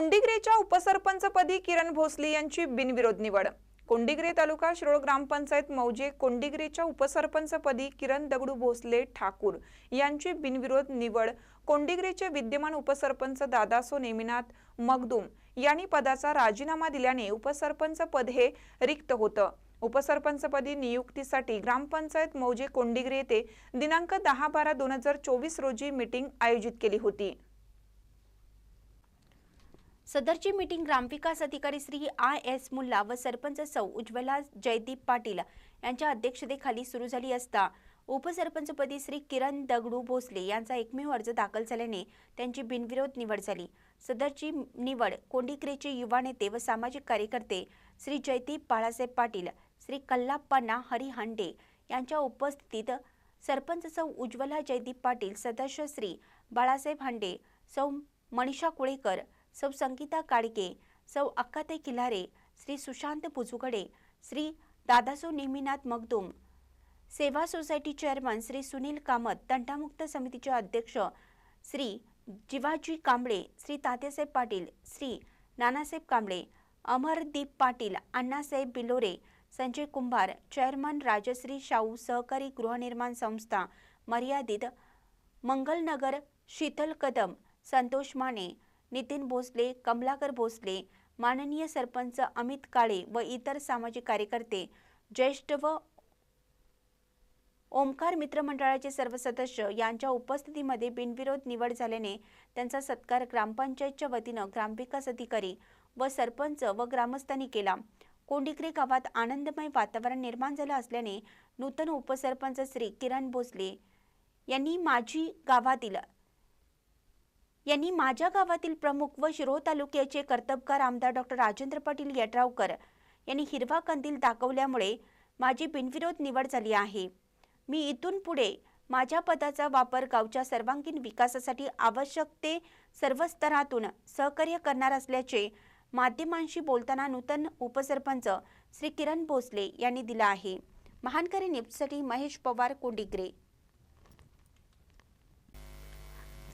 कोंडिग्रेच्या उपसरपंचपदी किरण भोसले यांची बिनविरोध निवड. कोंडिग्रे तालुका शिरोळ ग्रामपंचायत मौजे कोंडिग्रेच्या उपसरपंचपदी किरण दगडू भोसले ठाकूर यांची बिनविरोध निवड. कोंडिग्रेचे विद्यमान उपसरपंच दादासो नेमिनाथ मगदूम यांनी पदाचा राजीनामा दिल्याने उपसरपंच पद हे रिक्त होतं. उपसरपंचपदी नियुक्तीसाठी ग्रामपंचायत मौजे कोंडिग्रे येथे दिनांक दहा बारा दोन हजार चोवीस रोजी मीटिंग आयोजित केली होती. सदरची मीटिंग ग्रामविकास अधिकारी श्री आय एस मुल्ला व सरपंच सौ उज्ज्वला जयदीप पाटील यांच्या अध्यक्षतेखाली सुरू झाली असता उपसरपंचपदी श्री किरण दगडू भोसले यांचा एकमेव अर्ज दाखल झाल्याने त्यांची बिनविरोध निवड झाली. सदरची निवड कोंडीक्रेचे युवा नेते व सामाजिक कार्यकर्ते श्री जयदीप बाळासाहेब पाटील श्री कल्लाप्पांना हरी हांडे यांच्या उपस्थितीत सरपंच सौ उज्ज्वला जयदीप पाटील सदस्य श्री बाळासाहेब हांडे सौ मनीषा कुळेकर सौ संगीता काळके सौ अक्काते किल्लारे श्री सुशांत पुजुगडे श्री दादासो नेहमीनाथ मगदुम सेवा सोसायटी चेअरमन श्री सुनील कामत तंटामुक्त समितीचे अध्यक्ष श्री जिवाजी कांबळे श्री तात्यासाहेब पाटील श्री नानासाहेब कांबळे अमरदीप पाटील अण्णासाहेब बिलोरे संजय कुंभार चेअरमन राजश्री शाहू सहकारी गृहनिर्माण संस्था मर्यादित मंगलनगर शीतल कदम संतोष माने नितीन भोसले कमलाकर भोसले माननीय सरपंच अमित काळे व इतर सामाजिक कार्यकर्ते ज्येष्ठ व ओमकार मित्रमंडळाचे सर्व सदस्य यांच्या उपस्थितीमध्ये बिनविरोध निवड झाल्याने त्यांचा सत्कार ग्रामपंचायतच्या वतीनं ग्रामविकास अधिकारी व सरपंच व ग्रामस्थांनी केला. कोंडिकरे गावात आनंदमय वातावरण निर्माण झालं असल्याने नूतन उपसरपंच श्री किरण भोसले यांनी माझी गावातील यांनी माझ्या गावातील प्रमुख व शिरोळ तालुक्याचे कर्तबगार आमदार डॉक्टर राजेंद्र पाटील यड्रावकर यांनी हिरवा कंदील दाखवल्यामुळे माझी बिनविरोध निवड झाली आहे. मी इथून पुढे माझ्या पदाचा वापर गावच्या सर्वांगीण विकासासाठी आवश्यक ते सर्व स्तरातून सहकार्य करणार असल्याचे माध्यमांशी बोलताना नूतन उपसरपंच श्री किरण भोसले यांनी दिला आहे. महानकरी नेप्टसाठी महेश पवार कोंडिग्रे.